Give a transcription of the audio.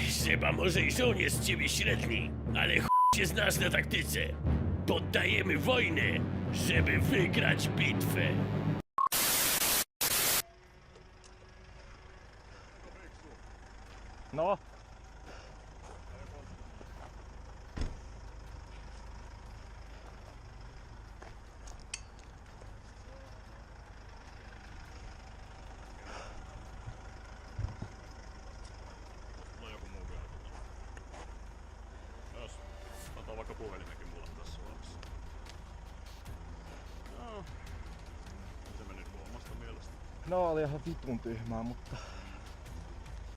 Seba, może i żołnierz z ciebie średni, ale chuj się znasz na taktyce. Poddajemy wojnę, żeby wygrać bitwę. No vaikka puhelimekin mulla tässä vaiheessa. No. Se meni omasta mielestä. No oli ihan vitun tyhmää, mutta